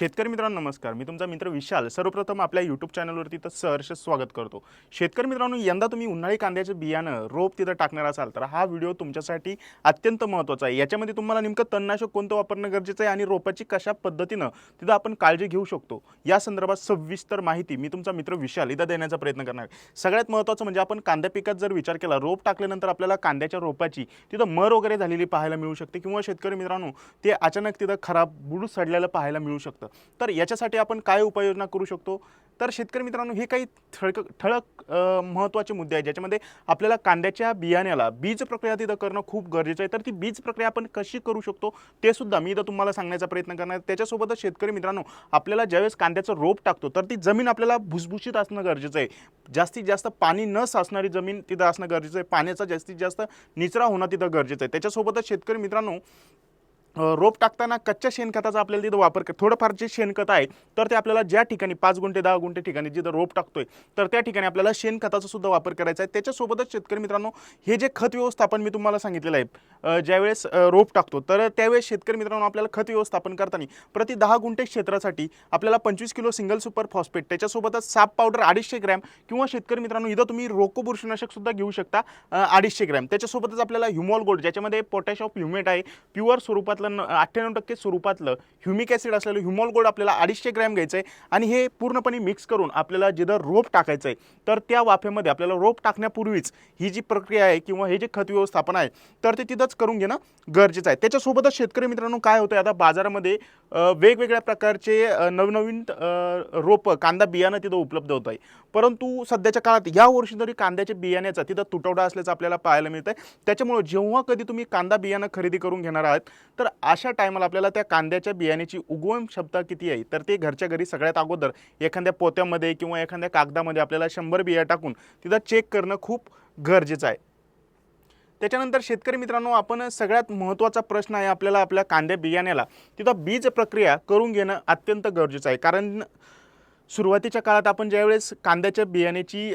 शेतकरी मित्रांनो नमस्कार. मी तुमचा मित्र विशाल. सर्वप्रथम आपल्या यूट्यूब चॅनलवरती तर सहर्ष स्वागत करतो. शेतकरी मित्रांनो यंदा तुम्ही उन्हाळी कांद्याचं बियाणं रोप तिथं टाकणार असाल तर हा व्हिडिओ तुमच्यासाठी अत्यंत महत्त्वाचा आहे. याच्यामध्ये तुम्हाला नेमकं तणनाशक कोणतं वापरणं गरजेचं आहे आणि रोपाची कशा पद्धतीनं तिथं आपण काळजी घेऊ शकतो या संदर्भात सविस्तर माहिती मी तुमचा मित्र विशाल इथं देण्याचा प्रयत्न करणार सगळ्यात महत्त्वाचं म्हणजे आपण कांद्या पिकात जर विचार केला रोप टाकल्यानंतर आपल्याला कांद्याच्या रोपाची तिथं मर वगैरे झालेली पाहायला मिळू शकते किंवा शेतकरी मित्रांनो ते अचानक तिथं खराब बुडू सडलेलं पाहायला मिळू शकतं. तर याच्यासाठी आपण काय उपाययोजना करू शकतो? तर शेतकरी मित्रांनो हे काही ठळक ठळक महत्त्वाचे मुद्दे आहेत ज्याच्यामध्ये आपल्याला कांद्याच्या बियाण्याला बीज प्रक्रिया तिथं करणं खूप गरजेचं आहे. तर ती बीज प्रक्रिया आपण कशी करू शकतो ते सुद्धा मी इथं तुम्हाला सांगण्याचा प्रयत्न करणार त्याच्यासोबतच शेतकरी मित्रांनो आपल्याला ज्यावेळेस कांद्याचं रोप टाकतो तर ती जमीन आपल्याला भुसभुशीत असणं गरजेचं आहे. जास्तीत जास्त पाणी न साचणारी जमीन तिथं असणं गरजेचं आहे. पाण्याचा जास्तीत जास्त निचरा होणं तिथं गरजेचं आहे. त्याच्यासोबतच शेतकरी मित्रांनो रोप टाकताना कच्च्या शेणखताचा आपल्याला तिथं वापर कर थोडंफार जे शेणखत आहे तर ते आपल्याला ज्या ठिकाणी पाच गुंठे दहा गुंठे ठिकाणी जिथं रोप टाकतोय तर त्या ठिकाणी आपल्याला शेणखताचा सुद्धा वापर करायचा आहे. त्याच्यासोबतच शेतकरी मित्रांनो हे जे खत व्यवस्थापन मी तुम्हाला सांगितलेलं आहे ज्यावेळेस रोप टाकतो तर त्यावेळेस शेतकरी मित्रांनो आपल्याला खत व्यवस्थापन करताना प्रति दहा गुंठे क्षेत्रासाठी आपल्याला पंचवीस किलो सिंगल सुपर फॉस्फेट त्याच्यासोबतच साप पावडर अडीचशे ग्रॅम किंवा शेतकरी मित्रांनो इथं तुम्ही रोको बुरशीनाशक सुद्धा घेऊ शकता अडीचशे ग्रॅम. त्याच्यासोबतच आपल्याला ह्युमॉल गोल्ड ज्याच्यामध्ये पोटॅश ऑफ ह्युमेट आहे प्युअर स्वरूपात स्वरूपातलं अठ्ठ्याण्णव टक्के स्वरूपातलं ह्युमिक ॲसिड असलेलं ह्युमॉल गोड आपल्याला अडीचशे ग्रॅम घ्यायचं आहे आणि हे पूर्णपणे मिक्स करून आपल्याला जिथं रोप टाकायचं आहे तर त्या वाफेमध्ये आपल्याला रोप टाकण्यापूर्वीच ही जी प्रक्रिया आहे किंवा हे जे खत व्यवस्थापन आहे तर ते तिथंच करून घेणं गरजेचं आहे. त्याच्यासोबतच शेतकरी मित्रांनो काय होतं आता बाजारामध्ये वेगवेगळ्या प्रकारचे नवनवीन रोपं कांदा बियाणं तिथं उपलब्ध होत आहे परंतु सध्याच्या काळात या वर्षी तरी कांद्याच्या बियाण्याचा तिथं तुटवडा असल्याचं आपल्याला पाहायला मिळतं आहे त्याच्यामुळं जेव्हा कधी तुम्ही कांदा बियाणं खरेदी करून घेणार आहात तर अशा टायमाला आपल्याला त्या कांद्याच्या बियाण्याची उगवण क्षमता किती आहे? तर ते घरच्या घरी सगळ्यात अगोदर एखाद्या पोत्यामध्ये किंवा एखाद्या कागदामध्ये आपल्याला शंभर बिया टाकून तिथं चेक करणं खूप गरजेचं आहे. त्याच्यानंतर शेतकरी मित्रांनो आपण सगळ्यात महत्त्वाचा प्रश्न आहे आपल्याला आपल्या कांद्या बियाण्याला. तिथं बीज प्रक्रिया करून घेणं अत्यंत गरजेचं आहे. कारण सुरुवातीच्या काळात आपण ज्यावेळेस कांद्याच्या बियाण्याची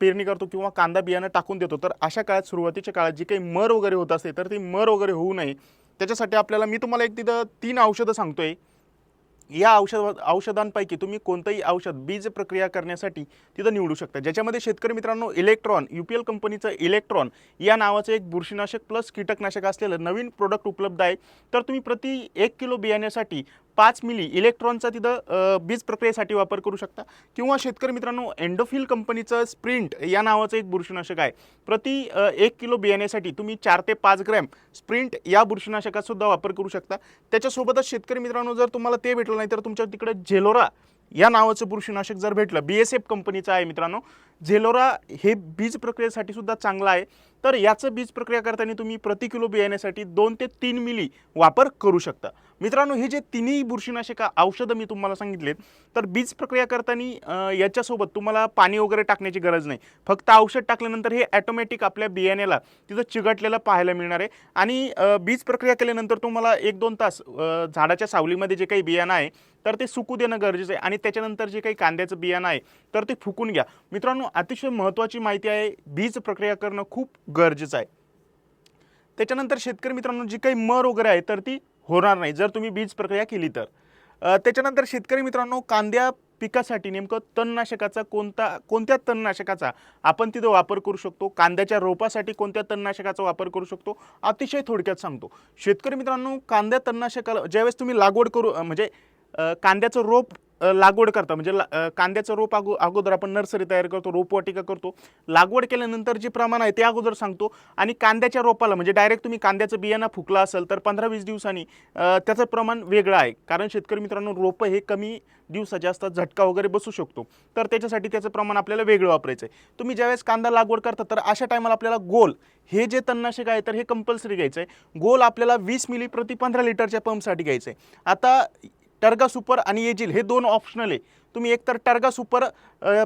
पेरणी करतो किंवा कांदा बियाणं टाकून देतो तर अशा काळात सुरुवातीच्या काळात जी काही मर वगैरे होत असते तर ती मर वगैरे होऊ नये. त्याच्यासाठी आपल्याला मी तुम्हाला एक तिथं तीन औषधं सांगतोय. या औषध औषधांपैकी तुम्ही कोणतंही औषध बीज प्रक्रिया करण्यासाठी तिथं निवडू शकता. ज्याच्यामध्ये शेतकरी मित्रांनो इलेक्ट्रॉन यू पी एल कंपनीचं इलेक्ट्रॉन या नावाचं एक बुरशीनाशक प्लस कीटकनाशक असलेलं नवीन प्रोडक्ट उपलब्ध आहे. तर तुम्ही प्रति एक किलो बियाण्यासाठी पाच मिली इलेक्ट्रॉनचा तिथं बीज प्रक्रियेसाठी वापर करू शकता. किंवा शेतकरी मित्रांनो एंडोफिल कंपनीचं स्प्रिंट या नावाचं एक बुरशीनाशक आहे. प्रति एक किलो बियाण्यासाठी तुम्ही चार ते पाच ग्रॅम स्प्रिंट या बुरशीनाशकाचासुद्धा वापर करू शकता. त्याच्यासोबतच शेतकरी मित्रांनो जर तुम्हाला ते भेटलं नाही तर तुमच्या तिकडे झेलोरा या नावाचं बुरशीनाशक जर भेटलं बी एस एफ कंपनीचं आहे मित्रांनो. झेलोरा हे बीज प्रक्रियेसाठी सुद्धा चांगलं आहे. तर याचं बीज प्रक्रिया करताना तुम्ही प्रति किलो बियाण्यासाठी दोन ते तीन मिली वापर करू शकता. मित्रांनो हे जे तिन्ही बुरशीनाशक औषधं मी तुम्हाला सांगितलेत तर बीज प्रक्रिया करताना याच्यासोबत तुम्हाला पाणी वगैरे टाकण्याची गरज नाही. फक्त औषध टाकल्यानंतर हे ॲटोमॅटिक आपल्या बियाण्याला तिथं चिघटलेलं पाहायला मिळणार आहे. आणि बीज प्रक्रिया केल्यानंतर तुम्हाला एक दोन तास झाडाच्या सावलीमध्ये जे काही बियाणं आहे तर ते सुकू देणं गरजेचं आहे. आणि त्याच्यानंतर जे काही कांद्याचं बियाणं आहे तर ते फुकून घ्या. मित्रांनो अतिशय महत्त्वाची माहिती आहे बीज प्रक्रिया करणं खूप गरजेचं आहे. त्याच्यानंतर शेतकरी मित्रांनो जी काही मर वगैरे आहे तर ती होणार नाही. जर तुम्ही बीज प्रक्रिया केली तर. त्याच्यानंतर शेतकरी मित्रांनो कांद्या पिकासाठी नेमकं तणनाशकाचा कोणता कोणत्या तणनाशकाचा आपण तिथं वापर करू शकतो? कांद्याच्या रोपासाठी कोणत्या तणनाशकाचा वापर करू शकतो? अतिशय थोडक्यात सांगतो. शेतकरी मित्रांनो कांद्या तणनाशकाला ज्यावेळेस तुम्ही लागवड करू म्हणजे कांद्याचं रोप लागवड करता. म्हणजे ला- कांद्याचं रोप अगो अगोदर आपण नर्सरी तयार करतो रोपवाटिका करतो. लागवड केल्यानंतर जे प्रमाण आहे ते अगोदर सांगतो. आणि कांद्याच्या रोपाला म्हणजे डायरेक्ट तुम्ही कांद्याचं बियाणं फुकला असेल तर पंधरा वीस दिवसांनी त्याचं प्रमाण वेगळं आहे. कारण शेतकरी मित्रांनो रोपं हे कमी दिवसाचे असतात झटका वगैरे बसू शकतो. तर त्याच्यासाठी त्याचं प्रमाण आपल्याला वेगळं वापरायचं आहे तुम्ही ज्यावेळेस कांदा लागवड करता तर अशा टायमाला आपल्याला गोल हे जे तणनाशक आहे तर हे कंपल्सरी घ्यायचं आहे गोल आपल्याला वीस मिली प्रति पंधरा लिटरच्या पंपसाठी घ्यायचं आहे आता टर्गा सुपर आणि एजिल हे दोन ऑप्शनल आहे. तुम्ही एकतर टर्गा सुपर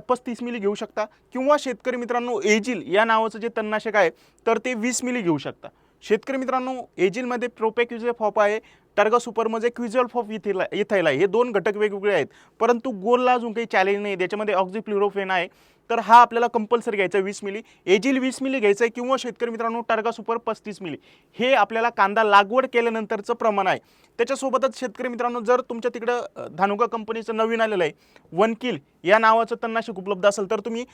पस्तीस मिली घेऊ शकता किंवा शेतकरी मित्रांनो एजिल या नावाचं जे तणनाशक आहे तर ते वीस मिली घेऊ शकता. शेतकरी मित्रांनो एजिलमध्ये प्रोपॅक्युजे फॉप आहे टर्गा सुपरमध्ये क्विझल फॉफ इथेला इथायला आहे. हे दोन घटक वेगवेगळे आहेत. परंतु गोलला अजून काही चॅलेंज नाही. त्याच्यामध्ये ऑक्झिप्ल्युरोफेन आहे. तर हा आपल्याला कंपल्सरी घ्यायचा वीस मिली एजिल वीस मिली घ्यायचं आहे किंवा शेतकरी मित्रांनो टार्गा सुपर पस्तीस मिली हे आपल्याला कांदा लागवड केल्यानंतरचं प्रमाण आहे. त्याच्यासोबतच शेतकरी मित्रांनो जर तुमच्या तिकडं धानुका कंपनीचं नवीन आलेलं आहे वन किल या नावाचं तणनाशक उपलब्ध असेल तर तुम्ही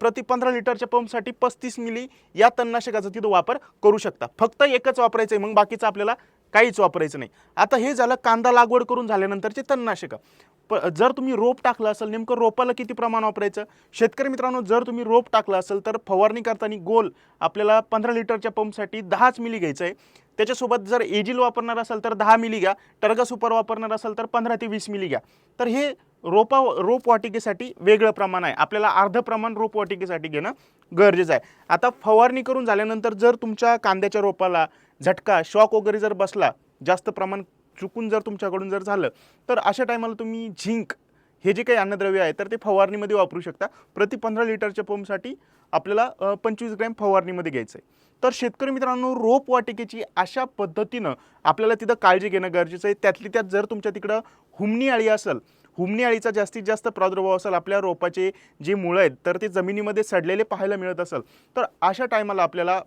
प्रति पंधरा लिटरच्या पंपसाठी पस्तीस मिली या तणनाशकाचा तिथं वापर करू शकता. फक्त एकच वापरायचं आहे मग बाकीचं आपल्याला काहीच वापरायचं नाही. आता हे झालं कांदा लागवड करून झाल्यानंतरचे तणनाशकं. प जर तुम्ही रोप टाकलं असेल नेमकं रोपाला किती प्रमाण वापरायचं? शेतकरी मित्रांनो जर तुम्ही रोप टाकलं असेल तर फवारणी करताना गोल आपल्याला पंधरा लिटरच्या पंपसाठी दहाच मिली घ्यायचं आहे. त्याच्यासोबत जर एजिल वापरणार असाल तर दहा मिली घ्या. टर्गा सुपर वापरणार असाल तर पंधरा ते वीस मिली घ्या. तर हे रोपा रोप वाटिकेसाठी वेगळं प्रमाण आहे. आपल्याला अर्ध प्रमाण रोप वाटिकेसाठी घेणं गरजेचं आहे. आता फवारणी करून झाल्यानंतर जर तुमच्या कांद्याच्या रोपाला झटका शॉक वगैरे जर बसला जास्त प्रमाण चुकून जर तुमच्याकडून जर झालं तर अशा टायमाला तुम्ही झिंक हे जे काही अन्नद्रव्य आहे तर ते फवारणीमध्ये वापरू शकता. प्रति पंधरा लिटरच्या पंपसाठी आपल्याला पंचवीस ग्रॅम फवारणीमध्ये घ्यायचं आहे. तर शेतकरी मित्रांनो रोप वाटिकेची अशा पद्धतीनं आपल्याला तिथं काळजी घेणं गरजेचं आहे. त्यातली त्यात जर तुमच्या तिकडं हुमणी आळी असेल हुमणी अळीचा जास्तीत जास्त प्रादुर्भाव असेल आपल्या रोपाचे जे मुळं आहेत तर ते जमिनीमध्ये सडलेले पाहायला मिळत असेल तर अशा टायमाला आपल्याला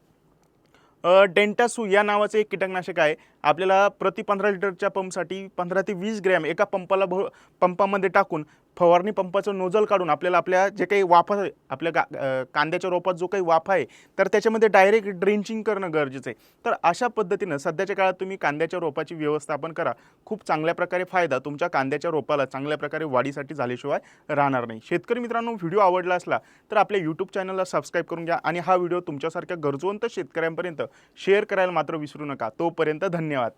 डेंटासू या नावाचं एक कीटकनाशक आहे. आपल्याला प्रति पंधरा लिटरच्या पंपसाठी पंधरा ते वीस ग्रॅम एका पंपाला भ पंपामध्ये टाकून फवारणी पंपाचं नोजल काढून आपल्याला आपल्या जे काही वाफा आहे, आपल्या गा कांद्याच्या रोपात जो काही वाफा आहे तर त्याच्यामध्ये डायरेक्ट ड्रिंचिंग करणं गरजेचं आहे. तर अशा पद्धतीनं सध्याच्या काळात तुम्ही कांद्याच्या रोपाची व्यवस्थापन करा. खूप चांगल्या प्रकारे फायदा तुमच्या कांद्याच्या रोपाला चांगल्या प्रकारे वाढीसाठी झाल्याशिवाय राहणार नाही. शेतकरी मित्रांनो व्हिडिओ आवडला असला तर आपल्या यूट्यूब चॅनलला सबस्क्राईब करून घ्या आणि हा व्हिडिओ तुमच्यासारख्या गरजवंत शेतकऱ्यांपर्यंत शेअर करायला मात्र विसरू नका. तोपर्यंत धन्यवाद.